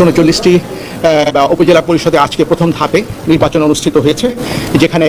উনচল্লিশটি উপজেলা পরিষদে আজকে প্রথম ধাপে নির্বাচন অনুষ্ঠিত হয়েছে যেখানে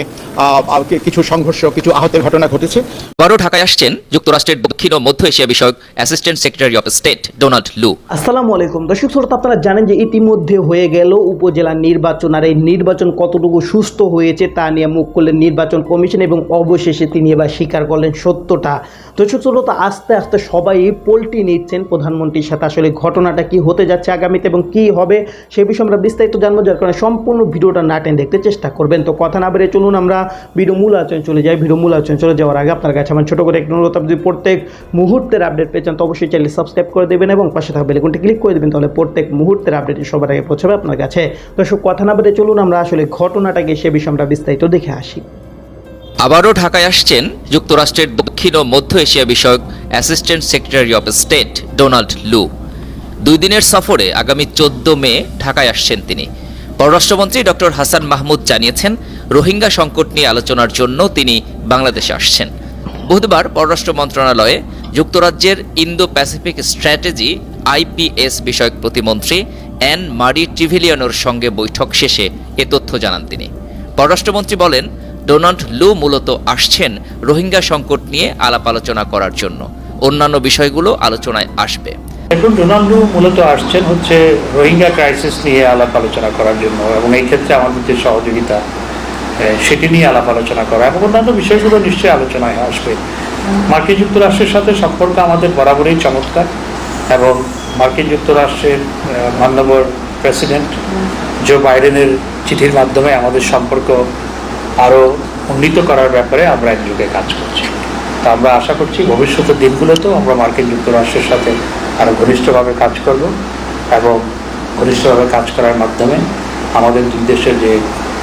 কিছু সংঘর্ষ কিছু আহতের ঘটনা ঘটেছে। আবারও ঢাকায় আসছেন যুক্তরাষ্ট্রের দক্ষিণ ও মধ্য এশিয়া বিষয়ক assistant secretary of state Donald Lu আসসালামু আলাইকুম। দর্শক শ্রোতা আপনারা জানেন যে ইতিমধ্যে হয়ে গেল উপজেলা নির্বাচন আর এই নির্বাচন কতটুকু সুস্থ হয়েছে তা নিয়ে মুখ করলেন নির্বাচন কমিশন এবং অবশেষে তিনি এবার স্বীকার করলেন সত্যটা। দর্শক শ্রোতা আস্তে আস্তে সবাই পোলটি নিচ্ছেন প্রধানমন্ত্রীর সাথে। আসলে ঘটনাটা কি হতে যাচ্ছে আগামীতে এবং কি হবে সে বিষয়ে আমরা বিস্তারিত জানব, যার কারণে সম্পূর্ণ ভিডিওটা না টেনে দেখতে চেষ্টা করবেন। তো কথা না বেড়ে চলুন আমরা ভিডিও মূল আলোচনায় চলে যাই। ভিডিও মূল আলোচনায় চলে যাওয়ার আগে আপনার কাছে আমার ছোটো করে একটু অনুরোধ, আপনি প্রত্যেক মুহূর্তের আপডেট পেয়ে চান, তো অবশ্যই চ্যানেল সাবস্ক্রাইব করে দেবেন এবং পাশে থাকা বেলেকনটি ক্লিক করে দেবেন, তাহলে প্রত্যেক মুহূর্তের আপডেট সবার আগে পৌঁছাবে আপনার কাছে। দর্শক, কথা না বেড়ে চলুন, আমরা আসলে ঘটনাটাকে সে বিষয়ে আমরা বিস্তারিত দেখে আসি। আবারও ঢাকায় আসছেন যুক্তরাষ্ট্রের দক্ষিণ ও মধ্য এশিয়া বিষয়ক assistant secretary of state Donald Lu. দুই দিনের সফরে আগামী চোদ্দ মে ঢাকায় আসছেন তিনি। পররাষ্ট্রমন্ত্রী ডক্টর হাসান মাহমুদ জানিয়েছেন, রোহিঙ্গা সংকট নিয়ে আলোচনার জন্য তিনি বাংলাদেশে আসছেন। বুধবার পররাষ্ট্র মন্ত্রণালয়ে যুক্তরাজ্যের ইন্দো প্যাসিফিক স্ট্র্যাটেজি আইপিএস বিষয়ক প্রতিমন্ত্রী অ্যান মারি ট্রিভিলিয়ানোর সঙ্গে বৈঠক শেষে এ তথ্য জানান তিনি। পররাষ্ট্রমন্ত্রী বলেন, ডোনাল্ড লু মূলত আসছেন রোহিঙ্গা সংকট নিয়ে আলাপ আলোচনা করার জন্য। অন্যান্য বিষয়গুলো আলোচনায় আসবে। এখন ডোনাল্ডো মূলত আসছেন হচ্ছে রোহিঙ্গা ক্রাইসিস নিয়ে আলাপ আলোচনা করার জন্য এবং এই ক্ষেত্রে আমাদের যে সহযোগিতা সেটি নিয়ে আলাপ আলোচনা করা এবং অন্যান্য বিষয়গুলো নিশ্চয়ই আলোচনায় আসবে। মার্কিন যুক্তরাষ্ট্রের সাথে সম্পর্ক আমাদের বরাবরই চমৎকার এবং মার্কিন যুক্তরাষ্ট্রের মাননীয় প্রেসিডেন্ট জো বাইডেনের চিঠির মাধ্যমে আমাদের সম্পর্ক আরও উন্নীত করার ব্যাপারে আমরা একযোগে কাজ করছি। তা আমরা আশা করছি ভবিষ্যতের দিনগুলোতেও আমরা মার্কিন যুক্তরাষ্ট্রের সাথে আরও ঘনিষ্ঠভাবে কাজ করব এবং ঘনিষ্ঠভাবে কাজ করার মাধ্যমে আমাদের দুই দেশের যে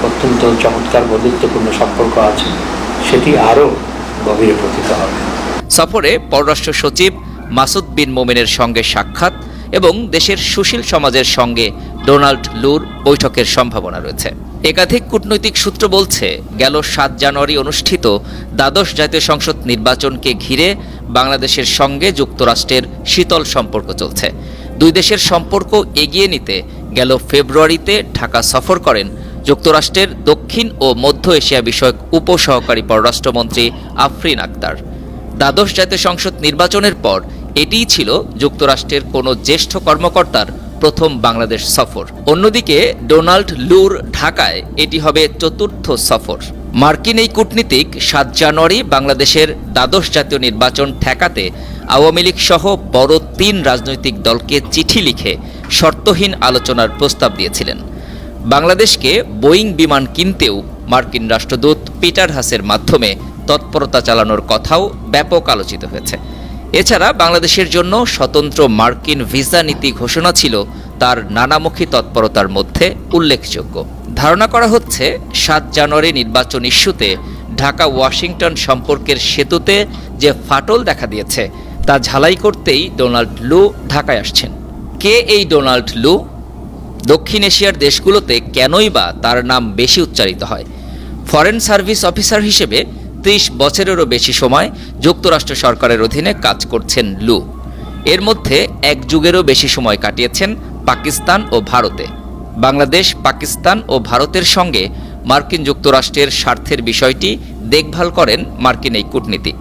অত্যন্ত চমৎকার বন্ধুত্বপূর্ণ সম্পর্ক আছে, সেটি আরও গভীরে পতিত হবে। সফরে পররাষ্ট্র সচিব মাসুদ বিন মোমেনের সঙ্গে সাক্ষাৎ এবং দেশের সুশীল সমাজের সঙ্গে ডোনাল্ড লুর বৈঠকের সম্ভাবনা রয়েছে। একাধিক কূটনৈতিক সূত্র বলছে, গেল সাত জানুয়ারি অনুষ্ঠিত দ্বাদশ জাতীয় সংসদ নির্বাচনকে ঘিরে বাংলাদেশের সঙ্গে যুক্তরাষ্ট্রের শীতল সম্পর্ক চলছে। দুই দেশের সম্পর্ক এগিয়ে নিতে গেল ফেব্রুয়ারিতে ঢাকা সফর করেন যুক্তরাষ্ট্রের দক্ষিণ ও মধ্য এশিয়া বিষয়ক উপসহকারী পররাষ্ট্রমন্ত্রী আফরিন আক্তার দ্বাদশ জাতীয় সংসদ নির্বাচনের পর এটিই ছিল যুক্তরাষ্ট্রের কোনো জ্যেষ্ঠ কর্মকর্তার প্রথম বাংলাদেশ সফর। অন্যদিকে, ডোনাল্ড লুর ঢাকায় এটি হবে চতুর্থ সফর। মার্কিন এই কূটনীতিক সাত জানুয়ারি বাংলাদেশের দ্বাদশ জাতীয় নির্বাচন ঠেকাতে আওয়ামী লীগ সহ বড় তিন রাজনৈতিক দলকে চিঠি লিখে শর্তহীন আলোচনার প্রস্তাব দিয়েছিলেন। বাংলাদেশকে বোয়িং বিমান কিনতেও মার্কিন রাষ্ট্রদূত পিটার হাসের মাধ্যমে তৎপরতা চালানোর কথাও ব্যাপক আলোচিত হয়েছে। এছাড়া বাংলাদেশের জন্য স্বতন্ত্র মার্কিন ভিসা নীতি ঘোষণা ছিল, তার নানামুখী তৎপরতার মধ্যে উল্লেখযোগ্য। ধারণা করা হচ্ছে, সাত জানুয়ারি নির্বাচন ইস্যুতে ঢাকা ওয়াশিংটন সম্পর্কের সেতুতে যে ফাটল দেখা দিয়েছে, তা ঝালাই করতেই ডোনাল্ড লু ঢাকায় আসছেন। কে এই ডোনাল্ড লু? দক্ষিণ এশিয়ার দেশগুলোতে কেনই বা তার নাম বেশি উচ্চারিত হয়? ফরেন সার্ভিস অফিসার হিসেবে ত্রিশ বছরেরও বেশি সময় যুক্তরাষ্ট্র সরকারের অধীনে কাজ করছেন লু। এর মধ্যে এক যুগেরও বেশি সময় কাটিয়েছেন পাকিস্তান ও ভারতে। বাংলাদেশ, পাকিস্তান ও ভারতের সঙ্গে মার্কিন যুক্তরাষ্ট্রের স্বার্থের বিষয়টি দেখভাল করেন মার্কিন এই কূটনীতিক।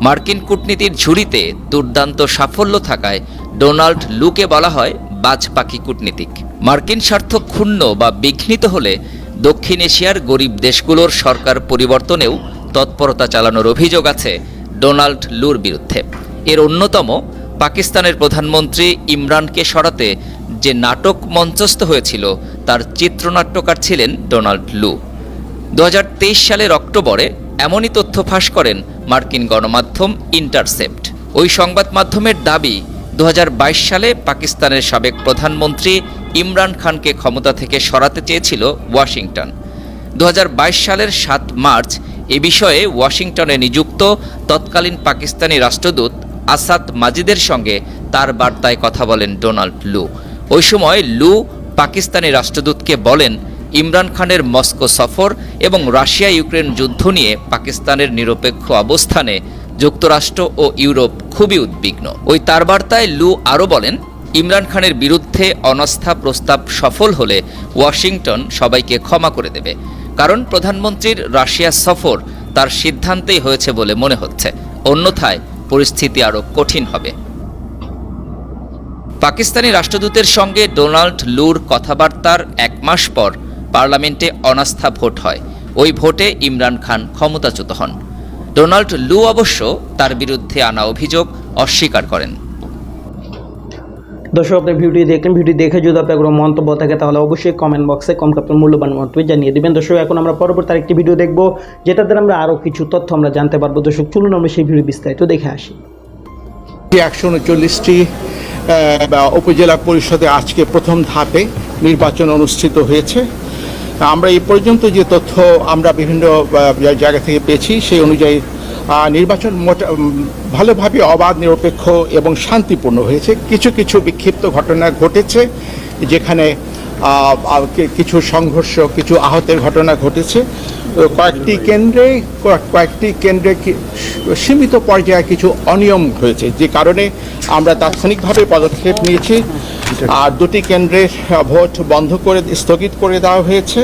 মার্কিন কূটনীতির ঝুড়িতে দুর্দান্ত সাফল্য থাকায় ডোনাল্ড লুকে বলা হয় বাজ পাখি কূটনীতিক। মার্কিন স্বার্থ ক্ষুণ্ণ বা বিঘ্নিত হলে দক্ষিণ এশিয়ার গরিব দেশগুলোর সরকার পরিবর্তনেও তৎপরতা চালানোর অভিযোগ আছে ডোনাল্ড লুর বিরুদ্ধে। এর অন্যতম, পাকিস্তানের প্রধানমন্ত্রী ইমরানকে সরাতে যে নাটক মঞ্চস্থ হয়েছিল, তার চিত্রনাট্যকার ছিলেন ডোনাল্ড লু। দু হাজার তেইশ সালের অক্টোবরে এমনই তথ্য ফাঁস করেন মার্কিন গণমাধ্যম ইন্টারসেপ্ট। ওই সংবাদ মাধ্যমের দাবি, দু হাজার বাইশ সালে পাকিস্তানের সাবেক প্রধানমন্ত্রী ইমরান খানকে ক্ষমতা থেকে সরাতে চেয়েছিল ওয়াশিংটন। দু হাজার বাইশ সালের সাত মার্চ এ বিষয়ে ওয়াশিংটনে নিযুক্ত তৎকালীন পাকিস্তানি রাষ্ট্রদূত আসাদ মাজিদের সঙ্গে তার বার্তায় কথা বলেন ডোনাল্ড লু। ওই সময় লু পাকিস্তানি রাষ্ট্রদূতকে বলেন, ইমরান খানের মস্কো সফর এবং রাশিয়া ইউক্রেন যুদ্ধ নিয়ে পাকিস্তানের নিরপেক্ষ অবস্থানে যুক্তরাষ্ট্র ও ইউরোপ খুবই উদ্বিগ্ন। ওই তার বার্তায় লু আরও বলেন, ইমরান খানের বিরুদ্ধে অনাস্থা প্রস্তাব সফল হলে ওয়াশিংটন সবাইকে ক্ষমা করে দেবে। কারণ প্রধানমন্ত্রীর রাশিয়া সফর তার সিদ্ধান্তেই হয়েছে বলে মনে হচ্ছে। অন্যথায় পরিস্থিতি আরও কঠিন হবে। পাকিস্তানি রাষ্ট্রদূতের সঙ্গে ডোনাল্ড লুর কথাবার্তার এক মাস পর পার্লামেন্টে অনাস্থা ভোট হয়। ওই ভোটে ইমরান খান ক্ষমতাচ্যুত হন। ডোনাল্ড লু অবশ্য তার বিরুদ্ধে আনা অভিযোগ অস্বীকার করেন। দর্শক আপনার ভিডিও দেখলেন ভিডিও দেখে যদি আপনার কোনো মন্তব্য থাকে, তাহলে অবশ্যই কমেন্ট বক্সে কম আপনার মূল্যবান মন্তব্য জানিয়ে দেবেন। দর্শক, এখন আমরা পরবর্তী আরেকটি ভিডিও দেখব, যেটাতে আমরা আরও কিছু তথ্য আমরা জানতে পারব। দর্শক, চলুন আমরা সেই ভিডিও বিস্তারিত দেখে আসি। একশো উনচল্লিশটি উপজেলা পরিষদে আজকে প্রথম ধাপে নির্বাচন অনুষ্ঠিত হয়েছে। আমরা এই পর্যন্ত যে তথ্য আমরা বিভিন্ন জায়গা থেকে পেয়েছি, সেই অনুযায়ী নির্বাচন মোটা ভালোভাবে অবাধ, নিরপেক্ষ এবং শান্তিপূর্ণ হয়েছে। কিছু কিছু বিক্ষিপ্ত ঘটনা ঘটেছে, যেখানে কিছু সংঘর্ষ, কিছু আহতের ঘটনা ঘটেছে। কয়েকটি কেন্দ্রে কয়েকটি কেন্দ্রে সীমিত পর্যায়ে কিছু অনিয়ম হয়েছে, যে কারণে আমরা তাৎক্ষণিকভাবে পদক্ষেপ নিয়েছি। আর দুটি কেন্দ্রে ভোট বন্ধ করে, স্থগিত করে দেওয়া হয়েছে।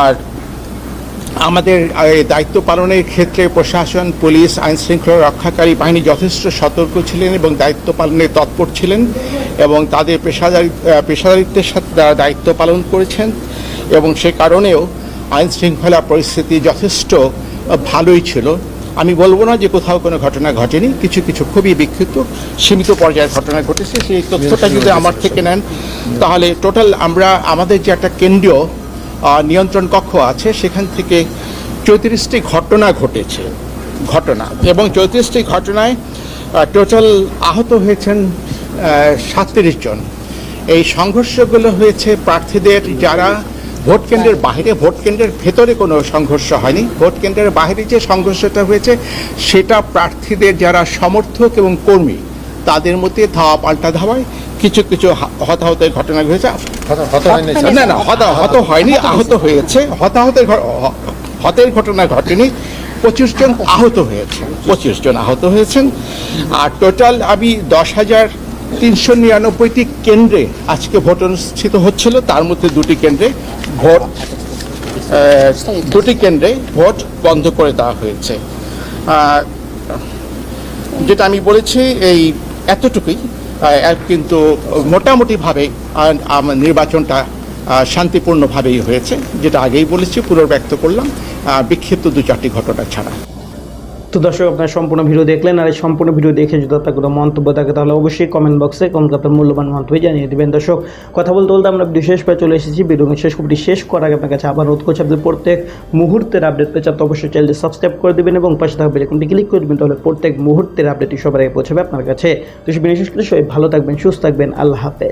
আর আমাদের দায়িত্ব পালনের ক্ষেত্রে প্রশাসন, পুলিশ আইন শৃঙ্খলা রক্ষাকারী বাহিনী যথেষ্ট সতর্ক ছিলেন এবং দায়িত্ব পালনে তৎপর ছিলেন এবং তাদের পেশাদারি পেশাদারিত্বের সাথে তারা দায়িত্ব পালন করেছেন এবং সে কারণেও আইন শৃঙ্খলা পরিস্থিতি যথেষ্ট ভালোই ছিল। আমি বলব না যে কোথাও কোনো ঘটনা ঘটেনি, কিছু কিছু খুবই বিক্ষিপ্ত, সীমিত পর্যায়ের ঘটনা ঘটেছে, সেই তথ্যটা যদি আমার থেকে নেন, তাহলে টোটাল আমরা, আমাদের যে একটা কেন্দ্রীয় নিয়ন্ত্রণ কক্ষ আছে, সেখান থেকে চৌত্রিশটি ঘটনা ঘটেছে, ঘটনা। এবং চৌত্রিশটি ঘটনায় টোটাল আহত হয়েছেন সাতত্রিশ জন। এই সংঘর্ষগুলো হয়েছে প্রার্থীদের যারা ভোট কেন্দ্রের বাইরে ভোট কেন্দ্রের ভেতরে কোনো সংঘর্ষ হয়নি। ভোট কেন্দ্রের বাইরে যে সংঘর্ষটা হয়েছে, সেটা প্রার্থীদের যারা সমর্থক এবং কর্মী, তাদের মধ্যে ধাওয়া পাল্টা ধাওয়ায় কিছু কিছু হতাহতের ঘটনা ঘটেছে। না না হতা হত হয়নি আহত হয়েছে। হতাহতের হতের ঘটনা ঘটেনি। পঁচিশ জন আহত হয়েছে। পঁচিশ জন আহত হয়েছেন। আর টোটাল আমি দশ হাজার তিনশো নিরানব্বইটি কেন্দ্রে আজকে ভোট অনুষ্ঠিত হচ্ছিল। তার মধ্যে দুটি কেন্দ্রে ভোট দুটি কেন্দ্রে ভোট বন্ধ করে দেওয়া হয়েছে। যেটা আমি বলেছি এই এতটুকুই। কিন্তু মোটামুটিভাবে নির্বাচনটা শান্তিপূর্ণভাবেই হয়েছে, যেটা আগেই বলেছি, পুনর্ব্যক্ত করলাম বিক্ষিপ্ত দু চারটি ঘটনা ছাড়া। তো দর্শক, আপনার সম্পূর্ণ ভিডিও দেখলেন আর এই সম্পূর্ণ ভিডিও দেখে যদি আপনার কোনো মন্তব্য থাকে, তাহলে অবশ্যই কমেন্ট বক্সে কমেন্ট আপনার মূল্যবান মন্তব্য জানিয়ে দেবেন। দর্শক, কথা বলতে বলতে আমরা ভিডিও শেষ পেয়ে চলে এসেছি। ভিডিও শেষ কপটি শেষ করার আগে আপনার কাছে আবার অনুরোধ করছি আপনাদের প্রত্যেক মুহূর্তের আপডেট পেয়ে তো অবশ্যই চ্যানেলটি সাবস্ক্রাইব করে দেবেন এবং পাশে থাকা বেলাইকনটি ক্লিক করে দেবেন, তাহলে প্রত্যেক মুহূর্তের আপডেটটি সবার আগে পৌঁছাবে আপনার কাছে। তো সে বিশেষ করে সবাই ভালো থাকবেন, সুস্থ থাকবেন, আল্লাহ হাফেজ।